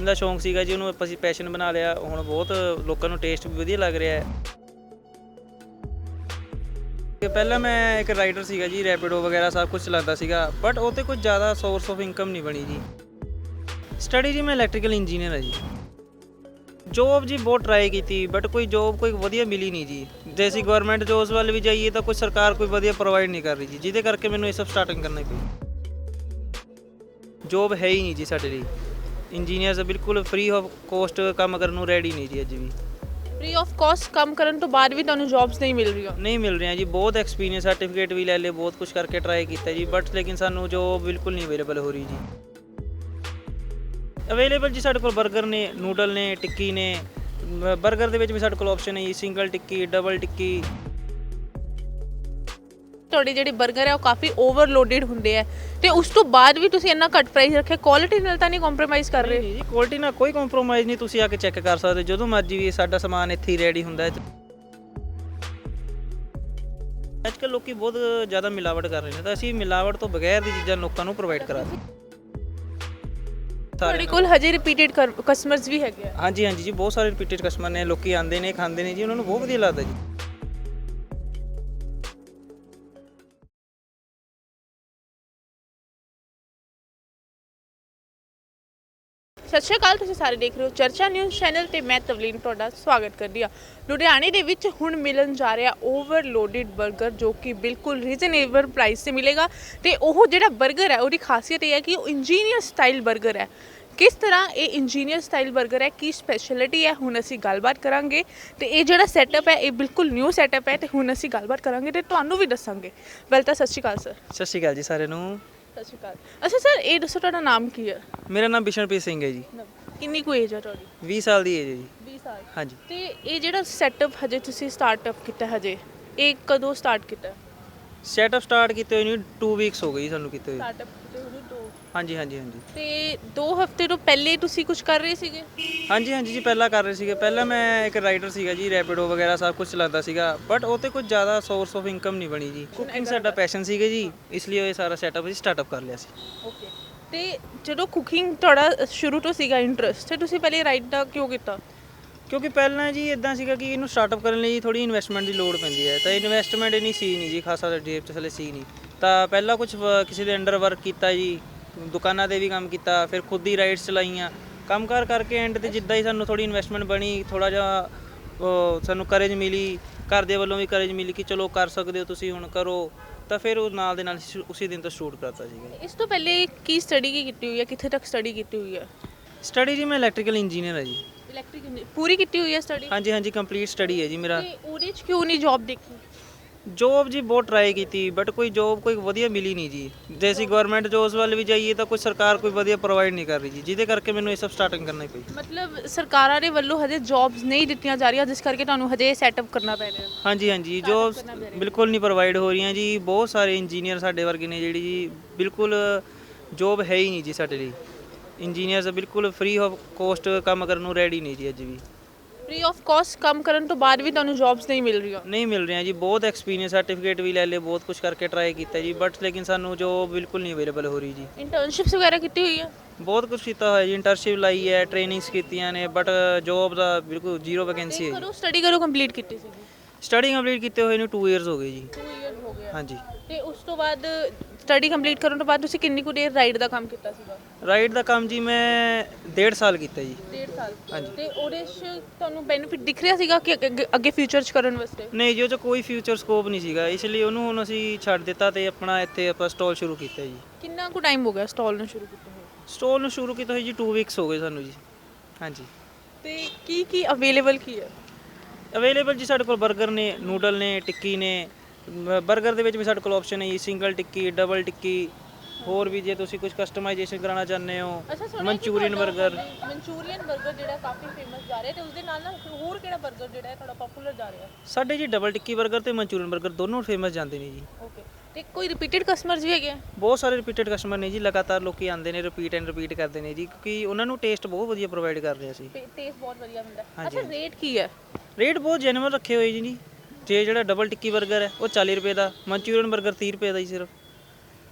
ਦਾ ਸ਼ੌਂਕ ਸੀਗਾ ਜੀ, ਉਹਨੂੰ ਆਪਾਂ ਅਸੀਂ ਪੈਸ਼ਨ ਬਣਾ ਲਿਆ। ਹੁਣ ਬਹੁਤ ਲੋਕਾਂ ਨੂੰ ਟੇਸਟ ਵੀ ਵਧੀਆ ਲੱਗ ਰਿਹਾ ਹੈ। ਕਿ ਪਹਿਲਾਂ ਮੈਂ ਇੱਕ ਰਾਈਡਰ ਸੀਗਾ ਜੀ ਰੈਪਿਡੋ ਵਗੈਰਾ ਸਭ ਕੁਝ ਚਲਾਉਂਦਾ ਸੀਗਾ ਬਟ ਉਹ ਤੇ ਕੁਝ ਜ਼ਿਆਦਾ ਸੋਰਸ ਆਫ ਇਨਕਮ ਨਹੀਂ ਬਣੀ ਜੀ। ਸਟੱਡੀ ਜੀ, ਮੈਂ ਇਲੈਕਟ੍ਰੀਕਲ ਇੰਜੀਨੀਅਰ ਹਾਂ ਜੀ। ਜੋਬ ਜੀ ਬਹੁਤ ਟਰਾਈ ਕੀਤੀ ਬਟ ਕੋਈ ਜੋਬ ਕੋਈ ਵਧੀਆ ਮਿਲੀ ਨਹੀਂ ਜੀ। ਜੇ ਅਸੀਂ ਗਵਰਨਮੈਂਟ ਜੋਬਸ ਵੱਲ ਵੀ ਜਾਈਏ ਤਾਂ ਕੋਈ ਸਰਕਾਰ ਕੋਈ ਵਧੀਆ ਪ੍ਰੋਵਾਈਡ ਨਹੀਂ ਕਰ ਰਹੀ ਜੀ, ਜਿਹਦੇ ਕਰਕੇ ਮੈਨੂੰ ਇਹ ਸਭ ਸਟਾਰਟਿੰਗ ਕਰਨੀ ਪਈ ਜੋਬ ਹੈ ਹੀ ਨਹੀਂ ਜੀ ਸਾਡੇ ਲਈ। ਇੰਜੀਨੀਅਰਸ ਬਿਲਕੁਲ ਫ੍ਰੀ ਆਫ ਕੋਸਟ ਕੰਮ ਕਰਨ ਨੂੰ ਰੈਡੀ ਨਹੀਂ ਜੀ ਅੱਜ ਵੀ। ਫ੍ਰੀ ਆਫ ਕਾਸਟ ਕੰਮ ਕਰਨ ਤੋਂ ਬਾਅਦ ਵੀ ਤੁਹਾਨੂੰ ਜੌਬਸ ਨਹੀਂ ਮਿਲ ਰਹੀਆਂ? ਨਹੀਂ ਮਿਲ ਰਿਹਾ ਜੀ ਬਹੁਤ ਐਕਸਪੀਰੀਅੰਸ ਸਰਟੀਫਿਕੇਟ ਵੀ ਲੈ ਲਏ ਬਹੁਤ ਕੁਝ ਕਰਕੇ ਟਰਾਈ ਕੀਤਾ ਜੀ ਬਟ ਲੇਕਿਨ ਸਾਨੂੰ ਜੋ ਬਿਲਕੁਲ ਨਹੀਂ ਅਵੇਲੇਬਲ ਹੋ ਰਹੀ ਜੀ। ਅਵੇਲੇਬਲ ਜੀ ਸਾਡੇ ਕੋਲ 버ਗਰ ਨੇ ਨੂਡਲ ਨੇ ਟਿੱਕੀ ਨੇ 버ਗਰ ਦੇ ਵਿੱਚ ਵੀ ਸਾਡੇ ਕੋਲ ਆਪਸ਼ਨ ਹੈ ਜੀ ਸਿੰਗਲ ਟਿੱਕੀ ਡਬਲ ਟਿੱਕੀ ਤੁਹਾਡੀ ਜਿਹੜੀ 버ਗਰ ਹੈ ਉਹ ਕਾਫੀ ਓਵਰਲੋਡਡ ਹੁੰਦੇ ਆ। ਤੇ ਉਸ ਤੋਂ ਬਾਅਦ ਵੀ ਤੁਸੀਂ ਇੰਨਾ ਘੱਟ ਪ੍ਰਾਈਸ ਰੱਖਿਆ ਕੁਆਲਿਟੀ ਨਾਲ ਤਾਂ ਨਹੀਂ ਕੰਪਰੋਮਾਈਜ਼ ਕਰ ਰਹੇ? ਨਹੀਂ ਜੀ ਕੁਆਲਿਟੀ ਨਾਲ ਕੋਈ ਕੰਪਰੋਮਾਈਜ਼ ਨਹੀਂ ਤੁਸੀਂ ਆ ਕੇ ਚੈੱਕ ਕਰ ਸਕਦੇ। ਜਦੋਂ ਮਰਜ਼ੀ ਵੀ ਸਾਡਾ ਸਮਾਨ ਇੱਥੇ ਹੀ ਰੈਡੀ ਹੁੰਦਾ ਹੈ। ਅੱਜ ਕੱਲ੍ਹ ਲੋਕੀ ਬਹੁਤ ਜ਼ਿਆਦਾ ਮਿਲਾਵਟ ਕਰ ਰਹੇ ਨੇ ਤਾਂ ਅਸੀਂ ਮਿਲਾਵਟ ਤੋਂ ਬਗੈਰ ਦੀ ਚੀਜ਼ਾਂ ਲੋਕਾਂ ਨੂੰ ਪ੍ਰੋਵਾਈਡ ਕਰਾ ਸਕਦੇ ਤੁਹਾਡੇ ਕੋਲ ਹਜੇ ਰਿਪੀਟਡ ਕਸਟਮਰਸ ਵੀ ਹੈਗੇ ਆ। ਹਾਂਜੀ ਹਾਂਜੀ ਜੀ ਬਹੁਤ ਸਾਰੇ ਰਿਪੀਟਡ ਕਸਟਮਰ ਨੇ ਲੋਕੀ ਆਉਂਦੇ ਨੇ ਖਾਂਦੇ ਨੇ ਜੀ ਉਹਨਾਂ ਨੂੰ ਬਹੁਤ ਵਧੀਆ ਲੱਗਦਾ ਜੀ। ਸਤਿ ਸ਼੍ਰੀ ਅਕਾਲ, ਤੁਸੀਂ ਸਾਰੇ ਦੇਖ ਰਹੇ ਹੋ ਚਰਚਾ ਨਿਊਜ਼ ਚੈਨਲ ਤੇ ਮੈਂ ਤਵਲੀਨ ਤੁਹਾਡਾ ਸਵਾਗਤ ਕਰਦੀ ਆ ਲੁਧਿਆਣੇ ਦੇ ਵਿੱਚ ਹੁਣ ਮਿਲਣ ਜਾ ਰਿਹਾ ਓਵਰਲੋਡਡ 버ਗਰ ਜੋ ਕਿ ਬਿਲਕੁਲ ਰੀਜ਼ਨੇਬਲ ਪ੍ਰਾਈਸ ਤੇ ਮਿਲੇਗਾ ਤੇ ਉਹ ਜਿਹੜਾ 버ਗਰ ਹੈ, ਉਹਦੀ ਖਾਸੀਅਤ ਇਹ ਹੈ ਕਿ ਉਹ ਇੰਜੀਨੀਅਰ ਸਟਾਈਲ 버ਗਰ ਹੈ। ਕਿਸ ਤਰ੍ਹਾਂ ਇਹ ਇੰਜੀਨੀਅਰ ਸਟਾਈਲ 버ਗਰ ਹੈ, ਕੀ ਸਪੈਸ਼ਲਿਟੀ ਹੈ, ਹੁਣ ਅਸੀਂ ਗੱਲਬਾਤ ਕਰਾਂਗੇ। ਤੇ ਇਹ ਜਿਹੜਾ ਸੈਟਅਪ ਹੈ, ਇਹ ਬਿਲਕੁਲ ਨਿਊ ਸੈਟਅਪ ਹੈ ਤੇ ਹੁਣ ਅਸੀਂ ਗੱਲਬਾਤ ਕਰਾਂਗੇ ਤੇ ਤੁਹਾਨੂੰ ਵੀ ਦੱਸਾਂਗੇ। ਵੈਲ ਤਾਂ ਸਤਿ ਸ਼੍ਰੀ ਅਕਾਲ ਸਰ ਸਤਿ ਸ਼੍ਰੀ ਅਕਾਲ ਜੀ ਸਾਰਿਆਂ ਨੂੰ। ਸਤਿ ਸ਼੍ਰੀ ਅਕਾਲ। ਅੱਛਾ ਸਰ ਇਹ ਦੱਸੋ ਤੁਹਾਡਾ ਨਾਮ ਕੀ ਹੈ? ਮੇਰਾ ਨਾਮ ਬਿਸ਼ਨਪ੍ਰੀਤ ਸਿੰਘ ਹੈ ਜੀ। ਕਿੰਨੀ ਕੁ ਏਜ ਹੈ ਤੁਹਾਡੀ? 20 ਸਾਲ ਦੀ ਏਜ ਹੈ ਜੀ। 20 ਸਾਲ। ਹਾਂਜੀ। ਤੇ ਇਹ ਜਿਹੜਾ ਸੈਟਅਪ ਹਜੇ ਤੁਸੀਂ ਸਟਾਰਟਅਪ ਕੀਤਾ ਹਜੇ ਇਹ ਕਦੋਂ ਸਟਾਰਟ ਕੀਤਾ? ਸੈਟਅਪ ਸਟਾਰਟ ਕੀਤੇ ਹੋਏ ਨੂੰ 2 ਵੀਕਸ ਹੋ ਜੀ ਸਾਨੂੰ ਕੀਤੇ ਹੋਏ। ਸਟਾਰਟਅਪ ਹਾਂਜੀ ਹਾਂਜੀ ਹਾਂਜੀ। ਤੇ 2 ਹਫ਼ਤੇ ਤੋਂ ਪਹਿਲੇ ਤੁਸੀਂ ਕੁਝ ਕਰ ਰਹੇ ਸੀਗੇ? ਹਾਂਜੀ ਹਾਂਜੀ ਜੀ ਪਹਿਲਾਂ ਕਰ ਰਹੇ ਸੀਗੇ। ਪਹਿਲਾਂ ਮੈਂ ਇੱਕ ਰਾਈਡਰ ਸੀਗਾ ਜੀ ਰੈਪਿਡੋ ਵਗੈਰਾ ਸਭ ਕੁਝ ਚਲਾਉਂਦਾ ਸੀਗਾ। ਬਟ ਉਹ ਤੇ ਕੁਝ ਜ਼ਿਆਦਾ ਸੋਰਸ ਆਫ ਇਨਕਮ ਨਹੀਂ ਬਣੀ ਜੀ। ਕੁਕਿੰਗ ਸਾਡਾ ਪੈਸ਼ਨ ਸੀਗਾ ਜੀ ਇਸ ਲਈ ਇਹ ਸਾਰਾ ਸੈਟਅਪ ਅਸੀਂ ਸਟਾਰਟਅਪ ਕਰ ਲਿਆ ਸੀ। ਓਕੇ ਤੇ ਜਦੋਂ ਕੁਕਿੰਗ ਤੁਹਾਡਾ ਸ਼ੁਰੂ ਤੋਂ ਸੀਗਾ ਇੰਟਰਸਟ ਤੇ ਤੁਸੀਂ ਪਹਿਲੇ ਰਾਈਡ ਦਾ ਕਿਉਂ ਕੀਤਾ? ਕਿਉਂਕਿ ਪਹਿਲਾਂ ਜੀ ਇਦਾਂ ਸੀਗਾ ਕਿ ਇਹਨੂੰ ਸਟਾਰਟਅਪ ਕਰਨ ਲਈ ਥੋੜੀ ਇਨਵੈਸਟਮੈਂਟ ਦੀ ਲੋੜ ਪੈਂਦੀ ਹੈ। ਤਾਂ ਇਨਵੈਸਟਮੈਂਟ ਇੰਨੀ ਸੀ ਨਹੀਂ ਜੀ ਖਾਸਾ ਜੇਬ 'ਚ ਥਲੇ ਸੀ ਨਹੀਂ। ਤਾਂ ਪਹਿਲਾਂ ਕੁਝ ਕਿਸੇ ਦੇ ਅੰਡਰ ਵਰਕ ਕੀਤਾ ਜੀ ਦੁਕਾਨਾਂ ਤੇ ਵੀ ਕੰਮ ਕੀਤਾ ਫਿਰ ਖੁਦ ਹੀ ਰਾਈਡਸ ਚਲਾਈਆਂ। ਕੰਮ ਕਰ ਕਰਕੇ ਐਂਡ ਤੇ ਜਿੱਦਾਂ ਹੀ ਸਾਨੂੰ ਥੋੜੀ ਇਨਵੈਸਟਮੈਂਟ ਬਣੀ ਥੋੜਾ ਜਿਹਾ ਸਾਨੂੰ ਕਰੇਜ ਮਿਲੀ। ਘਰ ਦੇ ਵੱਲੋਂ ਵੀ ਕਰੇਜ ਮਿਲੀ ਕਿ ਚਲੋ ਕਰ ਸਕਦੇ ਹੋ ਤੁਸੀਂ ਹੁਣ ਕਰੋ। ਤਾਂ ਫਿਰ ਉਹ ਨਾਲ ਦੇ ਨਾਲ ਉਸੇ ਦਿਨ ਤੋਂ ਸ਼ੂਟ ਕਰਤਾ ਸੀਗਾ। ਇਸ ਤੋਂ ਪਹਿਲੇ ਕੀ ਸਟੱਡੀ ਕੀ ਕੀਤੀ ਹੋਈ ਹੈ? ਕਿੱਥੇ ਤੱਕ ਸਟੱਡੀ ਕੀਤੀ ਹੋਈ ਹੈ? ਸਟੱਡੀ ਜੀ ਮੈਂ ਇਲੈਕਟ੍ਰੀਕਲ ਇੰਜੀਨੀਅਰ ਹਾਂ ਜੀ। ਇਲੈਕਟ੍ਰਿਕ ਪੂਰੀ ਕੀਤੀ ਹੋਈ ਹੈ ਸਟੱਡੀ ਹਾਂਜੀ ਹਾਂਜੀ ਕੰਪਲੀਟ ਸਟੱਡੀ ਹੈ ਜੀ ਮੇਰਾ। ਤੇ ਉਹਦੇ ਚ ਕਿਉਂ ਨਹੀਂ ਜੌਬ ਦੇਖੀ? ਜੋਬ ਜੀ ਬਹੁਤ ਟਰਾਈ ਕੀਤੀ ਬਟ ਕੋਈ ਜੋਬ ਕੋਈ ਵਧੀਆ ਮਿਲੀ ਨਹੀਂ ਜੀ। ਜੇ ਅਸੀਂ ਗਵਰਨਮੈਂਟ ਜੋਬਸ ਵੱਲ ਵੀ ਜਾਈਏ ਤਾਂ ਕੋਈ ਸਰਕਾਰ ਕੋਈ ਵਧੀਆ ਪ੍ਰੋਵਾਈਡ ਨਹੀਂ ਕਰ ਰਹੀ ਜੀ ਜਿਹਦੇ ਕਰਕੇ ਮੈਨੂੰ ਇਹ ਸਭ ਸਟਾਰਟਿੰਗ ਕਰਨੀ ਪਈ। ਮਤਲਬ ਸਰਕਾਰਾਂ ਦੇ ਵੱਲੋਂ ਹਜੇ ਜੌਬਸ ਨਹੀਂ ਦਿੱਤੀਆਂ ਜਾ ਰਹੀਆਂ ਜਿਸ ਕਰਕੇ ਤੁਹਾਨੂੰ ਹਜੇ ਸੈਟਅਪ ਕਰਨਾ ਪੈ ਰਿਹਾ। ਹਾਂਜੀ ਹਾਂਜੀ ਜੋਬਸ ਬਿਲਕੁਲ ਨਹੀਂ ਪ੍ਰੋਵਾਈਡ ਹੋ ਰਹੀਆਂ ਜੀ ਬਹੁਤ ਸਾਰੇ ਇੰਜੀਨੀਅਰ ਸਾਡੇ ਵਰਗੇ ਨੇ ਜਿਹੜੀ ਜੀ ਬਿਲਕੁਲ ਜੋਬ ਹੈ ਹੀ ਨਹੀਂ ਜੀ ਸਾਡੇ ਲਈ। ਇੰਜੀਨੀਅਰਸ ਬਿਲਕੁਲ ਫ੍ਰੀ ਆਫ ਕੋਸਟ ਕੰਮ ਕਰਨ ਨੂੰ ਰੈਡੀ ਨਹੀਂ ਜੀ ਅੱਜ ਵੀ। ਫ੍ਰੀ ਆਫ ਕਾਸਟ ਕੰਮ ਕਰਨ ਤੋਂ ਬਾਅਦ ਵੀ ਤੁਹਾਨੂੰ ਜੌਬਸ ਨਹੀਂ ਮਿਲ ਰਹੀਆਂ? ਨਹੀਂ ਮਿਲ ਰਿਹਾ ਜੀ ਬਹੁਤ ਐਕਸਪੀਰੀਅੰਸ ਸਰਟੀਫਿਕੇਟ ਵੀ ਲੈ ਲਏ ਬਹੁਤ ਕੁਝ ਕਰਕੇ ਟਰਾਈ ਕੀਤਾ ਜੀ ਬਟ ਲੇਕਿਨ ਸਾਨੂੰ ਜੋ ਬਿਲਕੁਲ ਨਹੀਂ ਅਵੇਲੇਬਲ ਹੋ ਰਹੀ ਜੀ। ਇੰਟਰਨਸ਼ਿਪਸ ਵਗੈਰਾ ਕੀਤੀ ਹੋਈ ਹੈ ਬਹੁਤ ਕੁਝ ਕੀਤਾ ਹੋਇਆ ਜੀ ਇੰਟਰਨਸ਼ਿਪ ਲਾਈ ਹੈ ਟ੍ਰੇਨਿੰਗਸ ਕੀਤੀਆਂ ਨੇ ਬਟ ਜੋਬ ਦਾ ਬਿਲਕੁਲ ਜ਼ੀਰੋ ਵੈਕੈਂਸੀ ਹੈ ਕਰੋ ਸਟੱਡੀ ਕਰੋ ਕੰਪਲੀਟ ਕੀਤੀ ਸੀ ਸਟੱਡੀ ਕੰਪਲੀਟ ਕੀਤੇ ਹੋਏ ਨੂੰ 2 ਇਅਰਸ ਹੋ ਗਏ ਜੀ। 2 ਇਅਰ ਹੋ ਗਿਆ। ਹਾਂਜੀ। ਤੇ ਉਸ ਤੋਂ ਬਾਅਦ ਸਟੱਡੀ ਕੰਪਲੀਟ ਕਰਨ ਤੋਂ ਬਾਅਦ ਤੁਸੀਂ ਕਿੰਨੀ ਕੁ ਦੇਰ ਰਾਈਡ ਦਾ ਕੰਮ ਕੀਤਾ ਸੀਗਾ? ਰਾਈਡ ਦਾ ਕੰਮ ਜੀ ਮੈਂ 1.5 ਸਾਲ ਕੀਤਾ ਜੀ। 1.5 ਸਾਲ। ਹਾਂਜੀ। ਤੇ ਉਹਦੇ 'ਚ ਤੁਹਾਨੂੰ ਬੈਨੀਫਿਟ ਦਿਖ ਰਿਹਾ ਸੀਗਾ ਕਿ ਅੱਗੇ- ਅੱਗੇ ਫਿਊਚਰ 'ਚ ਕਰਨ ਵਾਸਤੇ? ਨਹੀਂ ਜੀ ਉਹ 'ਚ ਕੋਈ ਫਿਊਚਰ ਸਕੋਪ ਨਹੀਂ ਸੀਗਾ। ਇਸ ਲਈ ਉਹਨੂੰ ਹੁਣ ਅਸੀਂ ਛੱਡ ਦਿੱਤਾ ਤੇ ਆਪਣਾ ਇੱਥੇ ਆਪਾਂ ਸਟਾਲ ਸ਼ੁਰੂ ਕੀਤਾ ਜੀ। ਕਿੰਨਾ ਕੁ ਟਾਈਮ ਹੋ ਗਿਆ ਸਟਾਲ ਨੂੰ ਸ਼ੁਰੂ ਕੀਤੇ ਹੋਏ? ਸਟਾਲ ਨੂੰ ਸ਼ੁਰੂ ਕੀਤਾ ਹੋਈ ਜੀ 2 ਵੀਕਸ ਹੋ ਗਏ ਸਾਨੂੰ ਜੀ। ਹਾਂਜੀ। ਤੇ ਕੀ ਕੀ ਅਵੇਲੇਬਲ ਕੀ ਹੈ? ਅਵੇਲੇਬਲ ਜੀ ਸਾਡੇ ਕੋਲ 버ਗਰ ਨੇ ਨੂਡਲ ਨੇ ਟਿੱਕੀ ਨੇ ਬਰਗਰ ਦੇ ਵਿੱਚ ਵੀ ਸਾਡੇ ਕੋਲ ਆਪਸ਼ਨ ਹੈ ਜੀ ਸਿੰਗਲ ਟਿੱਕੀ ਡਬਲ ਟਿੱਕੀ ਹੋਰ ਵੀ ਜੇ ਤੁਸੀਂ ਕੁਝ ਕਸਟਮਾਈਜ਼ੇਸ਼ਨ ਕਰਾਉਣਾ ਚਾਹੁੰਦੇ ਹੋ ਮਨਚੂਰੀਅਨ 버ਗਰ ਮਨਚੂਰੀਅਨ 버ਗਰ ਜਿਹੜਾ ਕਾਫੀ ਫੇਮਸ ਜਾ ਰਿਹਾ ਤੇ ਉਸ ਦੇ ਨਾਲ ਨਾਲ ਹੋਰ ਕਿਹੜਾ 버ਗਰ ਜਿਹੜਾ ਹੈ ਤੁਹਾਡਾ ਪਪੂਲਰ ਜਾ ਰਿਹਾ? ਸਾਡੇ ਜੀ ਡਬਲ ਟਿੱਕੀ 버ਗਰ ਤੇ ਮਨਚੂਰੀਅਨ 버ਗਰ ਦੋਨੋਂ ਫੇਮਸ ਜਾਂਦੇ ਨੇ ਜੀ। ਓਕੇ ਤੇ ਕੋਈ ਰਿਪੀਟਡ ਕਸਟਮਰਸ ਵੀ ਹੈਗੇ ਬਹੁਤ ਸਾਰੇ ਰਿਪੀਟਡ ਕਸਟਮਰ ਨੇ ਜੀ ਲਗਾਤਾਰ ਲੋਕੀ ਆਉਂਦੇ ਨੇ ਰਿਪੀਟ ਐਂਡ ਰਿਪੀਟ ਕਰਦੇ ਨੇ ਜੀ ਕਿਉਂਕਿ ਉਹਨਾਂ ਨੂੰ ਟੇਸਟ ਬਹੁਤ ਵਧੀਆ ਪ੍ਰੋਵਾਈਡ ਕਰ ਰਹੇ ਅਸੀਂ। ਤੇ ਟੇਸਟ ਬਹੁਤ ਵਧੀਆ ਮਿਲਦਾ। ਅੱਛਾ ਰੇਟ ਕੀ ਹੈ? ਰੇਟ ਬਹੁਤ ਜੈਨੂਅਲ ਰੱਖੇ ਹੋਏ ਜੀ ਜੀ। ਤੇ ਜਿਹੜਾ ਡਬਲ ਟਿੱਕੀ 버ਗਰ ਹੈ ਉਹ 40 ਰੁਪਏ ਦਾ ਮਨਚੂਰੀਅਨ 버ਗਰ 30 ਰੁਪਏ ਦਾ ਹੀ ਸਿਰਫ।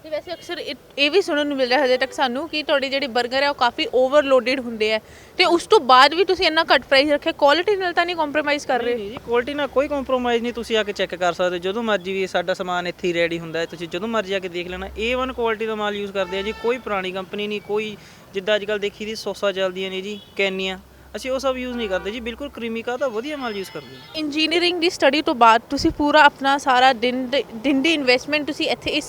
ਤੇ ਵੈਸੇ ਅਕਸਰ ਇਹ ਵੀ ਸੁਣਨ ਨੂੰ ਮਿਲ ਰਿਹਾ ਹਜੇ ਤੱਕ ਸਾਨੂੰ ਕਿ ਤੁਹਾਡੇ ਜਿਹੜੇ 버ਗਰ ਹੈ ਉਹ ਕਾਫੀ ਓਵਰਲੋਡਡ ਹੁੰਦੇ ਆ ਤੇ ਉਸ ਤੋਂ ਬਾਅਦ ਵੀ ਤੁਸੀਂ ਇੰਨਾ ਘੱਟ ਪ੍ਰਾਈਸ ਰੱਖਿਆ ਕੁਆਲਿਟੀ ਨਾਲ ਤਾਂ ਨਹੀਂ ਕੰਪਰੋਮਾਈਜ਼ ਕਰ ਰਹੇ? ਜੀ ਕੁਆਲਿਟੀ ਨਾਲ ਕੋਈ ਕੰਪਰੋਮਾਈਜ਼ ਨਹੀਂ ਤੁਸੀਂ ਆ ਕੇ ਚੈੱਕ ਕਰ ਸਕਦੇ ਹੋ। ਜਦੋਂ ਮਰਜ਼ੀ ਵੀ ਸਾਡਾ ਸਮਾਨ ਇੱਥੇ ਹੀ ਰੈਡੀ ਹੁੰਦਾ ਤੁਸੀਂ ਜਦੋਂ ਮਰਜ਼ੀ ਆ ਕੇ ਦੇਖ ਲੈਣਾ। ਏ ਵਨ ਕੁਆਲਿਟੀ ਦਾ ਮਾਲ ਯੂਜ਼ ਕਰਦੇ ਆ ਜੀ ਕੋਈ ਪੁਰਾਣੀ ਕੰਪਨੀ ਨਹੀਂ ਕੋਈ ਜਿੱਦਾਂ ਅੱਜ ਅੱਜਕੱਲ ਦੇਖੀ ਦੀ ਸੋਸਾ ਚੱਲਦੀਆਂ ਨੇ ਜੀ ਕੈਨੀਆਂ। ਅਸੀਂ ਉਹ ਸਭ ਯੂਜ਼ ਨਹੀਂ ਕਰਦੇ ਜੀ ਬਿਲਕੁਲ ਕ੍ਰੀਮੀਕਾ ਦਾ ਵਧੀਆ ਮਾਲ ਯੂਜ਼ ਕਰਦੇ ਹਾਂ। ਇੰਜੀਨੀਅਰਿੰਗ ਦੀ ਸਟੱਡੀ ਤੋਂ ਬਾਅਦ ਤੁਸੀਂ ਪੂਰਾ ਆਪਣਾ ਸਾਰਾ ਦਿਨ ਦੇ- ਦਿਨ ਦੀ ਇਨਵੈਸਟਮੈਂਟ ਤੁਸੀਂ ਇੱਥੇ ਇਸ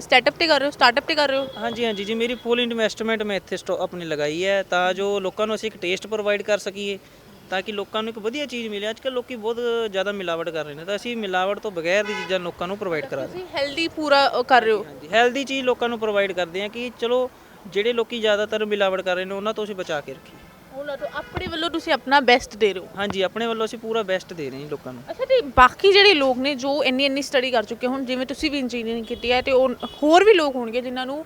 ਸਟਾਰਟਅਪ ਤੇ ਕਰ ਰਹੇ ਹੋ ਸਟਾਰਟਅਪ ਤੇ ਕਰ ਰਹੇ ਹੋ? ਹਾਂਜੀ ਹਾਂਜੀ ਜੀ ਮੇਰੀ ਫੁੱਲ ਇਨਵੈਸਟਮੈਂਟ ਮੈਂ ਇੱਥੇ ਸਟੋ ਆਪਣੀ ਲਗਾਈ ਹੈ ਤਾਂ ਜੋ ਲੋਕਾਂ ਨੂੰ ਅਸੀਂ ਇੱਕ ਟੇਸਟ ਪ੍ਰੋਵਾਈਡ ਕਰ ਸਕੀਏ ਤਾਂ ਕਿ ਲੋਕਾਂ ਨੂੰ ਇੱਕ ਵਧੀਆ ਚੀਜ਼ ਮਿਲੇ। ਅੱਜ ਕੱਲ੍ਹ ਲੋਕੀ ਬਹੁਤ ਜ਼ਿਆਦਾ ਮਿਲਾਵਟ ਕਰ ਰਹੇ ਨੇ ਤਾਂ ਅਸੀਂ ਮਿਲਾਵਟ ਤੋਂ ਬਗੈਰ ਦੀ ਚੀਜ਼ਾਂ ਲੋਕਾਂ ਨੂੰ ਪ੍ਰੋਵਾਈਡ ਕਰਾ ਰਹੇ ਤੁਸੀਂ ਹੈਲਦੀ ਪੂਰਾ ਅ, ਕਰ ਰਹੇ ਹੋ? ਹਾਂਜੀ ਹੈਲਦੀ ਚੀਜ਼ ਲੋਕਾਂ ਨੂੰ ਪ੍ਰੋਵਾਈਡ ਕਰਦੇ ਹਾਂ ਕਿ ਚਲੋ ਜਿਹੜੇ ਲੋਕੀ ਜ਼ਿਆਦਾਤਰ ਮਿਲਾਵਟ ਕਰ ਰਹੇ ਨੇ ਉਹਨਾਂ ਤੋਂ ਅਸੀਂ ਬਚਾ ਕੇ ਰੱਖੀਏ। ਉਹਨਾਂ ਤੋਂ ਆਪਣੇ ਵੱਲੋਂ ਤੁਸੀਂ ਆਪਣਾ ਬੈਸਟ ਦੇ ਰਹੇ ਹੋ? ਹਾਂਜੀ ਆਪਣੇ ਵੱਲੋਂ ਅਸੀਂ ਪੂਰਾ ਬੈਸਟ ਦੇ ਰਹੇ ਹਾਂ ਜੀ ਲੋਕਾਂ ਨੂੰ। ਅੱਛਾ ਤੇ ਬਾਕੀ ਜਿਹੜੇ ਲੋਕ ਨੇ ਜੋ ਇੰਨੀ ਇੰਨੀ ਸਟੱਡੀ ਕਰ ਚੁੱਕੇ ਹੁਣ ਜਿਵੇਂ ਤੁਸੀਂ ਵੀ ਇੰਜੀਨੀਅਰਿੰਗ ਕੀਤੀ ਹੈ ਤੇ ਉਹ ਹੋਰ ਵੀ ਲੋਕ ਹੋਣਗੇ ਜਿਨ੍ਹਾਂ ਨੂੰ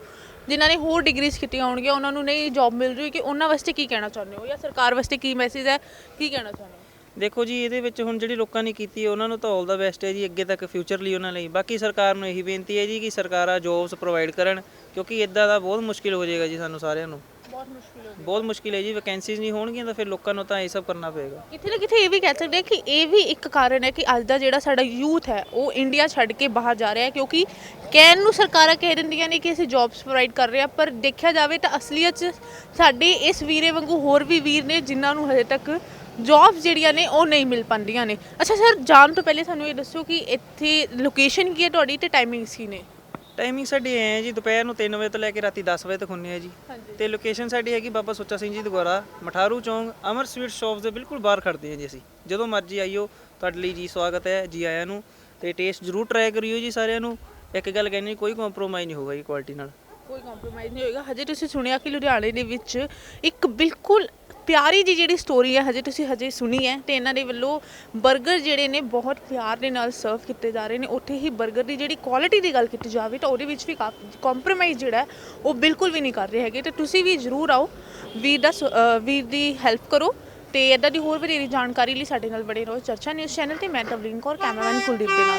ਜਿਨ੍ਹਾਂ ਨੇ ਹੋਰ ਡਿਗਰੀਜ਼ ਕੀਤੀਆਂ ਹੋਣਗੀਆਂ ਉਹਨਾਂ ਨੂੰ ਨਹੀਂ ਜੌਬ ਮਿਲ ਰਹੀ ਕਿ ਉਹਨਾਂ ਵਾਸਤੇ ਕੀ ਕਹਿਣਾ ਚਾਹੁੰਦੇ ਹੋ ਜਾਂ ਸਰਕਾਰ ਵਾਸਤੇ ਕੀ ਮੈਸੇਜ ਹੈ? ਕੀ ਕਹਿਣਾ ਚਾਹੁੰਦੇ ਹੋ? ਦੇਖੋ ਜੀ ਇਹਦੇ ਵਿੱਚ ਹੁਣ ਜਿਹੜੀ ਲੋਕਾਂ ਨੇ ਕੀਤੀ ਹੈ ਉਹਨਾਂ ਨੂੰ ਤਾਂ ਆਲ ਦਾ ਬੈਸਟ ਹੈ ਜੀ ਅੱਗੇ ਤੱਕ ਫਿਊਚਰ ਲਈ ਉਹਨਾਂ ਲਈ। ਬਾਕੀ ਸਰਕਾਰ ਨੂੰ ਇਹੀ ਬੇਨਤੀ ਹੈ ਜੀ ਕਿ ਸਰਕਾਰਾਂ ਜੋਬਸ ਪ੍ਰੋਵਾਈਡ ਕਰਨ ਕਿਉਂਕਿ ਇਦਾਂ ਦਾ ਬਹੁਤ ਮੁਸ਼ਕਿਲ ਹੋ ਜਾਏਗਾ ਜੀ ਸਾਨੂੰ ਸਾਰਿਆਂ ਨੂੰ। ਬਹੁਤ ਮੁਸ਼ਕਿਲ ਹੋ ਬਹੁਤ ਮੁਸ਼ਕਿਲ ਹੈ ਜੀ ਵੈਕੈਂਸੀਜ਼ ਨਹੀਂ ਹੋਣਗੀਆਂ ਤਾਂ ਫਿਰ ਲੋਕਾਂ ਨੂੰ ਤਾਂ ਇਹ ਸਭ ਕਰਨਾ ਪਏਗਾ। ਕਿਤੇ ਨਾ ਕਿਤੇ ਇਹ ਵੀ ਕਹਿ ਸਕਦੇ ਹਾਂ ਕਿ ਇਹ ਵੀ ਇੱਕ ਕਾਰਨ ਹੈ ਕਿ ਅੱਜ ਦਾ ਜਿਹੜਾ ਸਾਡਾ ਯੂਥ ਹੈ ਉਹ ਇੰਡੀਆ ਛੱਡ ਕੇ ਬਾਹਰ ਜਾ ਰਿਹਾ ਹੈ ਕਿਉਂਕਿ ਕਹਿਣ ਨੂੰ ਸਰਕਾਰਾਂ ਕਹਿ ਦਿੰਦੀਆਂ ਨੇ ਕਿ ਅਸੀਂ ਜੌਬਸ ਪ੍ਰੋਵਾਈਡ ਕਰ ਰਹੇ ਹਾਂ ਪਰ ਦੇਖਿਆ ਜਾਵੇ ਤਾਂ ਅਸਲੀਅਤ 'ਚ ਸਾਡੇ ਇਸ ਵੀਰੇ ਵਾਂਗੂ ਹੋਰ ਵੀ ਵੀਰ ਨੇ ਜਿਨ੍ਹਾਂ ਨੂੰ ਹਜੇ ਤੱਕ ਜੌਬਸ ਜਿਹੜੀਆਂ ਨੇ ਉਹ ਨਹੀਂ ਮਿਲ ਪਾਉਂਦੀਆਂ ਨੇ। ਅੱਛਾ ਸਰ ਜਾਣ ਤੋਂ ਪਹਿਲੇ ਸਾਨੂੰ ਇਹ ਦੱਸੋ ਕਿ ਇੱਥੇ ਲੋਕੇਸ਼ਨ ਕੀ ਹੈ ਤੁਹਾਡੀ ਤੇ ਟਾਈਮਿੰਗਸ ਕੀ ਨੇ? ਟਾਈਮਿੰਗ ਸਾਡੀ ਐ ਹੈ ਜੀ ਦੁਪਹਿਰ ਨੂੰ 3 ਵਜੇ ਤੋਂ ਲੈ ਕੇ ਰਾਤੀ 10 ਵਜੇ ਤੱਕ ਹੁੰਨੇ ਆ ਜੀ। ਤੇ ਲੋਕੇਸ਼ਨ ਸਾਡੀ ਹੈਗੀ ਬਾਬਾ ਸੁੱਚਾ ਸਿੰਘ ਜੀ ਦੁਆਰਾ ਮਠਾਰੂ ਚੌਂਕ ਅਮਰ ਸਵੀਟ ਸ਼ਾਪਸ ਦੇ ਬਿਲਕੁਲ ਬਾਹਰ ਖੜਦੇ ਹਾਂ ਜੀ ਅਸੀਂ। ਜਦੋਂ ਮਰਜ਼ੀ ਆਈਓ ਤੁਹਾਡੇ ਲਈ ਜੀ ਸਵਾਗਤ ਹੈ ਜੀ ਆਇਆਂ ਨੂੰ। ਤੇ ਟੇਸਟ ਜ਼ਰੂਰ ਟਰਾਈ ਕਰਿਓ ਜੀ ਸਾਰਿਆਂ ਨੂੰ। ਇੱਕ ਗੱਲ ਕਹਿੰਨੀ ਕੋਈ ਕੰਪਰੋਮਾਈਜ਼ ਨਹੀਂ ਹੋਊਗਾ ਜੀ ਕੁਆਲਿਟੀ ਨਾਲ। ਕੋਈ ਕੰਪਰੋਮਾਈਜ਼ ਨਹੀਂ ਹੋਏਗਾ। ਹਜੇ ਤੁਸੀਂ ਸੁਣਿਆ ਕਿ ਲੁਧਿਆਣੇ ਦੇ ਵਿੱਚ ਇੱਕ ਬਿਲਕੁਲ ਪਿਆਰੀ ਜੀ ਜਿਹੜੀ ਸਟੋਰੀ ਹੈ ਹਜੇ ਤੁਸੀਂ ਹਜੇ ਸੁਣੀ ਹੈ ਤੇ ਇਹਨਾਂ ਦੇ ਵੱਲੋਂ 버ਗਰ ਜਿਹੜੇ ਨੇ ਬਹੁਤ ਪਿਆਰ ਦੇ ਨਾਲ ਸਰਵ ਕੀਤੇ ਜਾ ਰਹੇ ਨੇ। ਉੱਥੇ ਹੀ 버ਗਰ ਦੀ ਜਿਹੜੀ ਕੁਆਲਿਟੀ ਦੀ ਗੱਲ ਕੀਤੀ ਜਾਵੇ ਤਾਂ ਉਹਦੇ ਵਿੱਚ ਵੀ ਕਾਫੀ ਕੰਪਰੋਮਾਈਜ਼ ਜਿਹੜਾ ਹੈ, ਉਹ ਬਿਲਕੁਲ ਵੀ ਨਹੀਂ ਕਰ ਰਹੇ ਹੈਗੇ। ਤੇ ਤੁਸੀਂ ਵੀ ਜ਼ਰੂਰ ਆਓ ਵੀਰ ਦਾ ਸ- ਅ, ਵੀਰ ਦੀ ਹੈਲਪ ਕਰੋ ਤੇ ਇਦਾਂ ਦੀ ਹੋਰ ਵਧੇਰੀ ਜਾਣਕਾਰੀ ਲਈ ਸਾਡੇ ਨਾਲ ਬਣੇ ਰਹੋ। ਚਰਚਾ ਨਿਊਜ਼ ਚੈਨਲ ਤੇ ਮੈਂ ਤਵਲੀਨ ਕੌਰ ਕੈਮਰਾਮੈਨ ਕੁਲਦੀਪ ਦੇ ਨਾਲ।